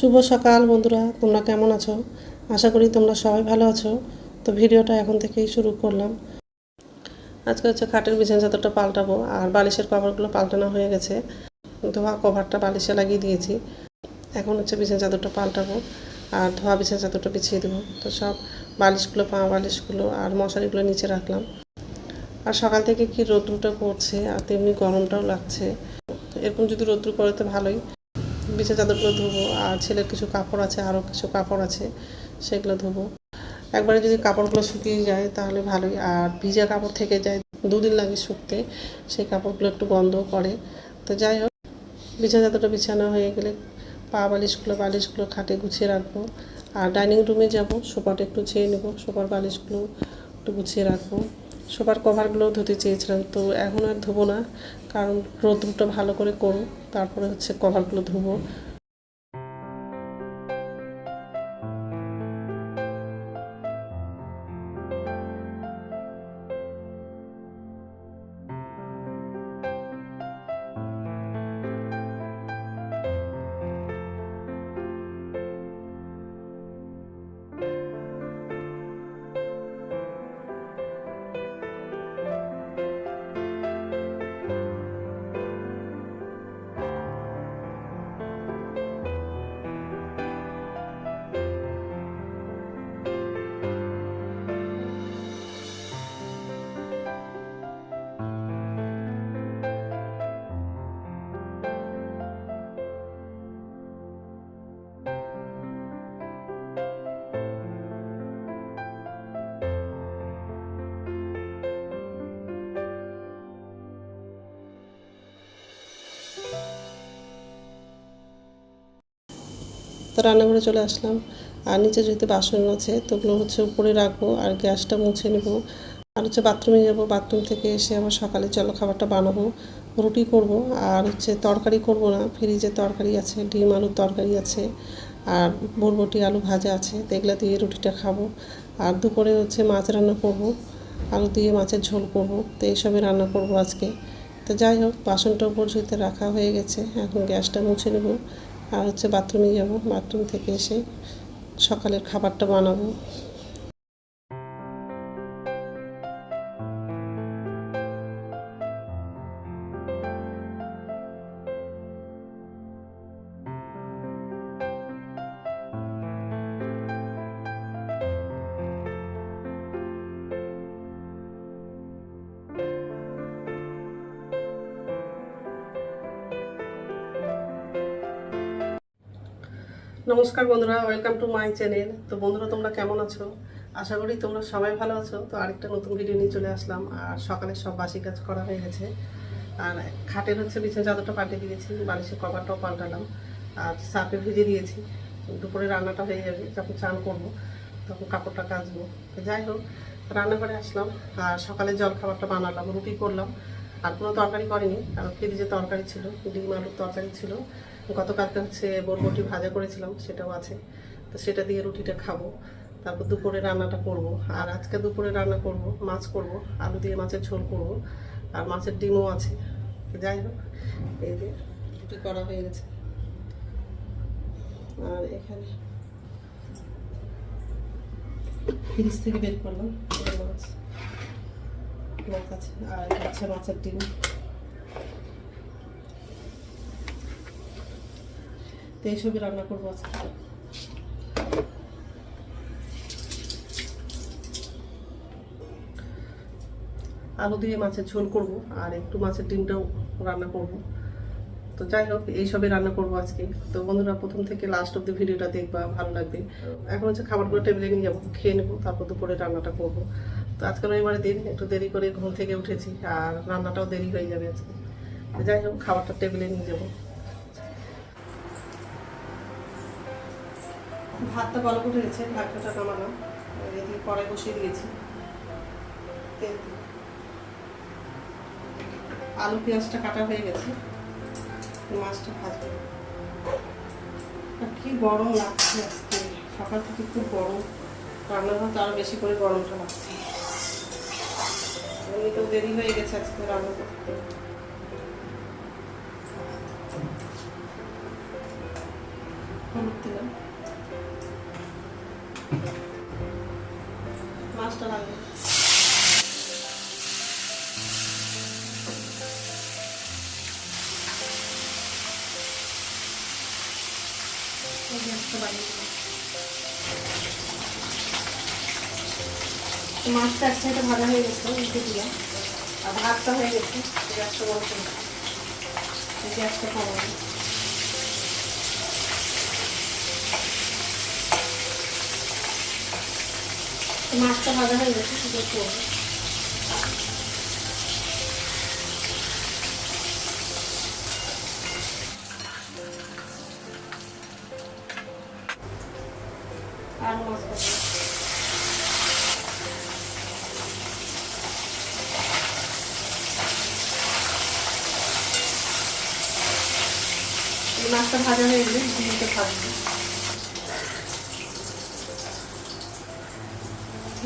শুভ সকাল বন্ধুরা, তোমরা কেমন আছো? আশা করি তোমরা সবাই ভালো আছো। তো ভিডিওটা এখন থেকেই শুরু করলাম। আজকে হচ্ছে খাটের বিছানা চাদরটা পাল্টাবো, আর বালিশের কভারগুলো পাল্টানো হয়ে গেছে। ধোয়া কভারটা বালিশে লাগিয়ে দিয়েছি। এখন হচ্ছে বিছানা চাদরটা পাল্টাবো, আর ধোয়া বিছানা চাদরটা বিছিয়ে দেবো। তো সব বালিশগুলো পা বালিশগুলো আর মশারিগুলো নিচে রাখলাম। আর সকাল থেকে কি রৌদ্রটা করছে, আর তেমনি গরমটাও লাগছে। এরকম যদি রৌদ্র করে তো ভালোই। বিছা চাদরগুলো ধোবো, আর ছেলের কিছু কাপড় আছে আরও কিছু কাপড় আছে, সেগুলো ধোবো। একবারে যদি কাপড়গুলো শুকিয়ে যায় তাহলে ভালোই, আর ভিজা কাপড় থেকে যায়, দুদিন লাগে শুকতে, সেই কাপড়গুলো একটু গন্ধ করে। তো যাই হোক, বিছা চাদরটা বিছানো হয়ে গেলে পা বালিশগুলো বালিশগুলো খাটে গুছিয়ে রাখব। আর ডাইনিং রুমে যাব, সোফাটা একটু ছেয়ে নেব, সোফার বালিশগুলো একটু গুছিয়ে রাখব। সোফার কভারগুলো ধুতে চেয়েছিলাম, তো এখন আর ধোবো না, কারণ রোদ্রটা ভালো করে করুক, তারপরে হচ্ছে কভারগুলো ধোবো। রান্নাঘরে চলে আসলাম। আর নিচে যেহেতু বাসন আছে তো ওগুলো হচ্ছে উপরে রাখব আর গ্যাসটা মুছে নেব। আর হচ্ছে বাথরুমে যাব। বাথরুম থেকে এসে আবার সকালে চলো খাবারটা বানাবো। রুটি করব আর হচ্ছে তরকারি করব না। ফ্রিজে তরকারি আছে, ডিম আলুর তরকারি আছে আর বরবটি আলু ভাজা আছে। তো এগুলো দিয়ে রুটিটা খাব। আর দুপুরে হচ্ছে মাছ রান্না করব, আলু দিয়ে মাছের ঝোল করব। তো এইসবই রান্না করব আজকে। তো যাই হোক, বাসনটা উপর ঝুঁতে রাখা হয়ে গেছে, এখন গ্যাসটা মুছে নেব। আর হচ্ছে বাথরুমে যাব। বাথরুম থেকে এসে সকালের খাবারটা বানাবো। নমস্কার বন্ধুরা ওয়েলকাম টু মাই চ্যানেল তো বন্ধুরা, তোমরা কেমন আছো? আশা করি তোমরা সবাই ভালো আছো। তো আরেকটা নতুন ভিডিও নিয়ে চলে আসলাম। আর সকালে সব বাসি কাজ করা হয়ে গেছে। আর খাটের হচ্ছে বিছানা, চাদরটা পাল্টে দিয়েছি, বালিশের কভারটাও পাল্টালাম। আর সাপে ভেজে দিয়েছি। দুপুরে রান্নাটা হয়ে যাবে, যখন চান করব, তখন কাপড়টা কাচবো। যাই হোক, রান্নাঘরে আসলাম। আর সকালে জল খাবারটা বানালাম, রুটি করলাম। আর কোনো তরকারি করিনি, কারণ ফ্রিজে তরকারি ছিল, ডিম আলুর তরকারি ছিল। গতকালকে হচ্ছে বরবটি ভাজা করেছিলাম, সেটাও আছে। তো সেটা দিয়ে রুটিটা খাব। তারপর দুপুরে রান্নাটা করব। আর আজকে দুপুরে রান্না করব, মাছ করব, আলু দিয়ে মাছের ঝোল করব। আর মাছের ডিমও আছে। যাই হোক, এই যে রুটি করা হয়ে গেছে। আর এখানে ফ্রিজ থেকে বের করলাম। মাছ আছে। আর হচ্ছে মাছের ডিম। তো এইসবই রান্না করব আজকে। আলু দিয়ে মাছের ঝোল করব আর একটু মাছের ডিমটাও রান্না করব। তো যাই হোক, এইসবই রান্না করব আজকে। তো বন্ধুরা, প্রথম থেকে লাস্ট অব্দি ভিডিওটা দেখবা, ভালো লাগবে। এখন হচ্ছে খাবারগুলো টেবিলে নিয়ে যাব, খেয়ে নেব, তারপর দুপুরে রান্নাটা করব। তো আজকে রবিবারের দিন, একটু দেরি করে ঘুম থেকে উঠেছি, আর রান্নাটাও দেরি হয়ে যাবে আজকে। যাই হোক, খাবারটা টেবিলে নিয়ে যাব। ভাতটা ভালো উঠে গেছে ভাতটা কামানো এদিকে কড়াই বসিয়ে দিয়েছি। আলু, পেঁয়াজটা কাটা হয়ে গেছে। মাছটা ভাজবো। আর কি গরম লাগছে আজকে। সকাল থেকে খুব গরম। রান্নাঘর তো আরও বেশি করে গরমটা লাগছে। এমনিতেও দেরি হয়ে গেছে আজকে রান্না করতে। হলুদ দিলাম। মাছটা লাগবে এই গ্যাসটা বাড়িয়ে দিলাম মাছটা এক সাইডে ভাজা হয়ে গেছে উল্টে দিলাম আর ভাতটা হয়ে গেছে গ্যাসটা বন্ধ করে দিলাম। এই গ্যাসটা কমাবো মাছটা ভাজা হয়ে গেছে শুধু একটু মাছটা ভাজা হয়ে গেলে ডিমটা ভাজবো।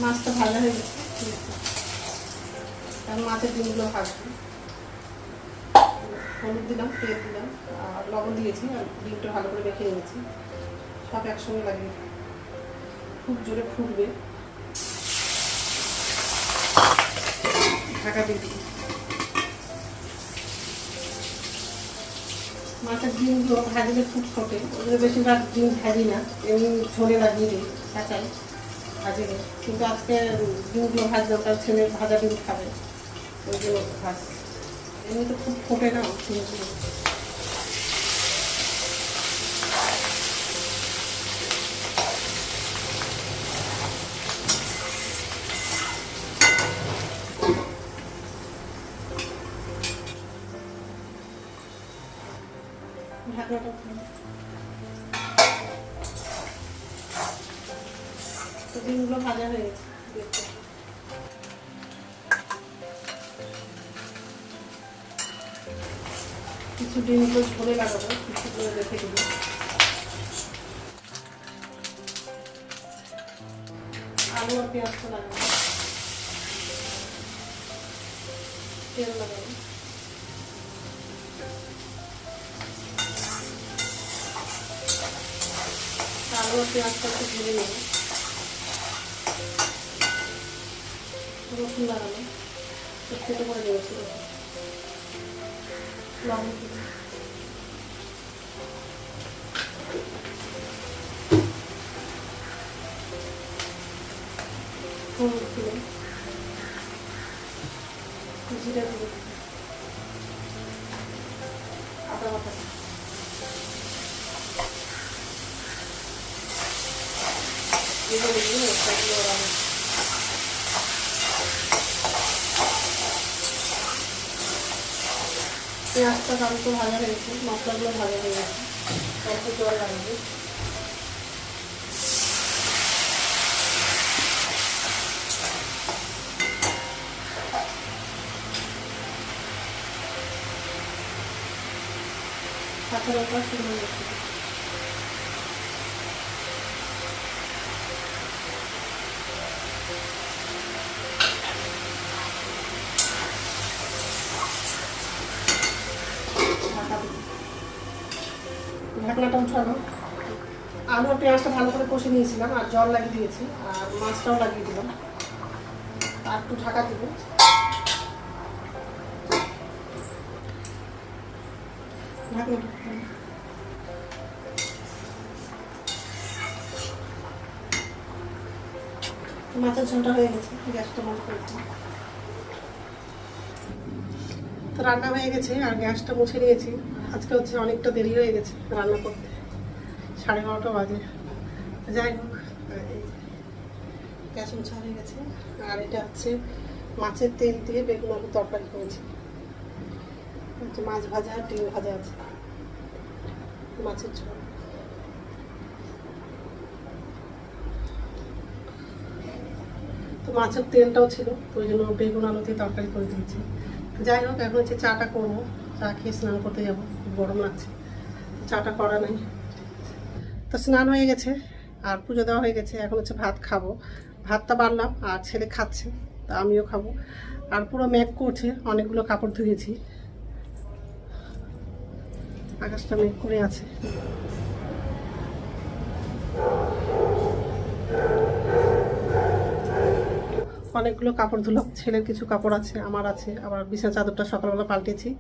মাছটা ভালো হয়ে গেছে। আর মাছের ডিমগুলো ভাজবো। হলুদ দিলাম তেল দিলাম, আর লবণ দিয়েছি, আর ডিমটা ভালো করে রেখে নিয়েছি। সব একসঙ্গে লাগিয়ে। খুব জোরে ফুটবে। ঢাকা দিয়ে দিই মাছের ডিমগুলো ভাজলে খুব ফোটে ওগুলো বেশিরভাগ ডিম ভাজি না, এমনি ঝোলে লাগিয়ে দিই কাঁচাই ভাজিলে কিন্তু আজকে ডিমগুলো ভাজলাম দরকার, ছেলে ভাজা ডিম খাবে। ওই জন্য ভাজ এমনি তো খুব ফোটে না ডিমগুলো কিছু ডিমগুলো ঝোলে লাগাবো কিছুগুলো রেখে দেবো। আলু আর পেঁয়াজটা লাগাবো। তেল লাগাবো। আলু আর পেঁয়াজটা একটু ভেজে নেব। রসুন একটু ছোটো করে দিয়েছি রসুন। লবণ দিলাম। হলুদ দিলাম জিরা দিলাম আদা বাটা এগুলো দিয়ে সবগুলো রান্না পেঁয়াজটা কালকে ভাজা হয়েছে, মশলাগুলো ভাজা হয়ে গেছে। একটু জল লাগবে। কাঁচা লঙ্কা শুকনো লঙ্কা ঢাকনাটা উঠানো আলু আর পেঁয়াজটা ভালো করে কষে নিয়েছিলাম, আর জল লাগিয়ে দিয়েছি, আর মাছটাও লাগিয়ে দিলাম আর একটু ঢাকা দিব ঢাকনাটা। মাছের ঝোলটা হয়ে গেছে গ্যাসটা বন্ধ করে দিই। তো রান্না হয়ে গেছে, আর গ্যাসটা মুছে নিয়েছি আজকে হচ্ছে অনেকটা দেরি হয়ে গেছে রান্না করতে। সাড়ে বারোটা বাজে। যাই হোক গ্যাস মুছা হয়ে গেছে। আর এটা হচ্ছে মাছের তেল দিয়ে বেগুন আলু তরকারি করেছি। হচ্ছে মাছ ভাজা আর ডিম ভাজা আছে। মাছের ঝোল। তো মাছের তেলটাও ছিল ওই জন্য বেগুন আলু দিয়ে তরকারি করে দিয়েছি। যাই হোক, এখন হচ্ছে চাটা করব। চা খেয়ে স্নান করতে যাব। গরম লাগছে। চাটা করা নেই। তো স্নান হয়ে গেছে, আর পুজো দেওয়া হয়ে গেছে। এখন হচ্ছে ভাত খাব। ভাতটা বাড়লাম, আর ছেলে খাচ্ছে, তা আমিও খাব। আর পুরো মেঘ করছে, অনেকগুলো কাপড় ধুয়েছি। আকাশটা মেঘ করে আছে। অনেকগুলো কাপড় ধুলাম ছেলের কিছু কাপড় আছে, আমার আছে। আবার বিছানা চাদরটা সকালবেলা পাল্টেছি,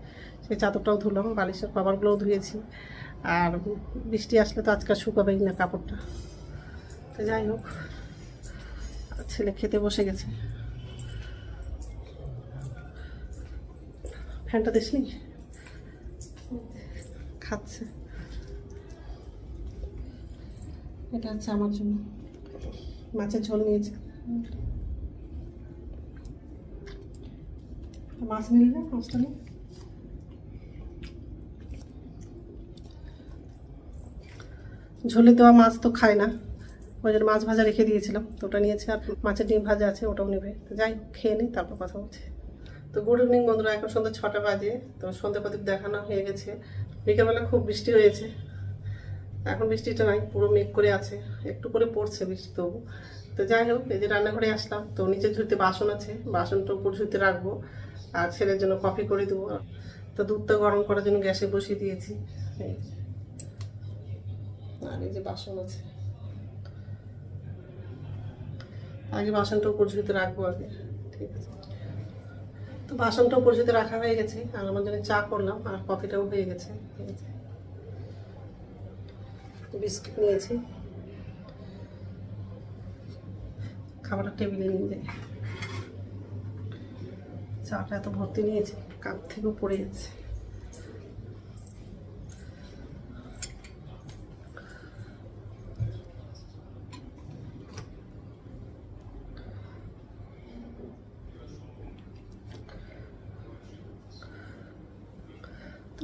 সেই চাদরটাও ধুলাম, বালিশের কভারগুলোও ধুয়েছি। আর বৃষ্টি আসলে তো আজকাল শুকাবেই না কাপড়টা। তো যাই হোক, ছেলে খেতে বসে গেছে। ফ্যানটা দিসনি খাচ্ছে। এটা হচ্ছে আমার জন্য। মাছের ঝোল নিয়েছে। মাছ নিলি মাছটা নিয়ে। ঝোলে দেওয়া মাছ তো খায় না। ওই জন্য মাছ ভাজা রেখে দিয়েছিলাম। তো ওটা নিয়েছে আর মাছের ডিম ভাজা আছে, ওটাও নেবে। তো যাই খেয়ে নিই তারপর কথা বলছি। তো গুড ইভিনিং বন্ধুরা, এখন সন্ধ্যে ছটা বাজে। তো সন্ধ্যে প্রদীপ দেখানো হয়ে গেছে। বিকেলবেলা খুব বৃষ্টি হয়েছে। এখন বৃষ্টিটা নাই, পুরো মেঘ করে আছে। একটু করে পড়ছে বৃষ্টি তবু। তো যাই হোক, এই যে রান্নাঘরে আসলাম। তো নিচের ঝুড়িতে বাসন আছে। বাসনটা উপর ঝুড়িতে রাখব। আর ছেলের জন্য কফি করে দেবো। তো দুধটা গরম করার জন্য গ্যাসে বসিয়ে দিয়েছি। আর এই যে বাসন আছে। আগে বাসনটা উপর ঝুড়িতে রাখব আগে। ঠিক আছে। তো বাসনটা উপর ঝুড়িতে রাখা হয়ে গেছে। আর আমার জন্য চা করলাম। আর কফিটাও হয়ে গেছে। ঠিক আছে বিস্কিট নিয়েছি। খাবারটা টেবিলে নিয়ে যাই চাটা এত ভর্তি নিয়েছে, কাপ থেকেও পড়ে যাচ্ছে।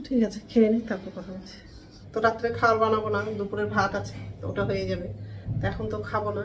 ঠিক আছে, খেয়ে নিই তারপর কথা বলছি তো রাত্রে খাবার বানাবো না, দুপুরের ভাত আছে ওটা হয়ে যাবে। এখন তো খাব না।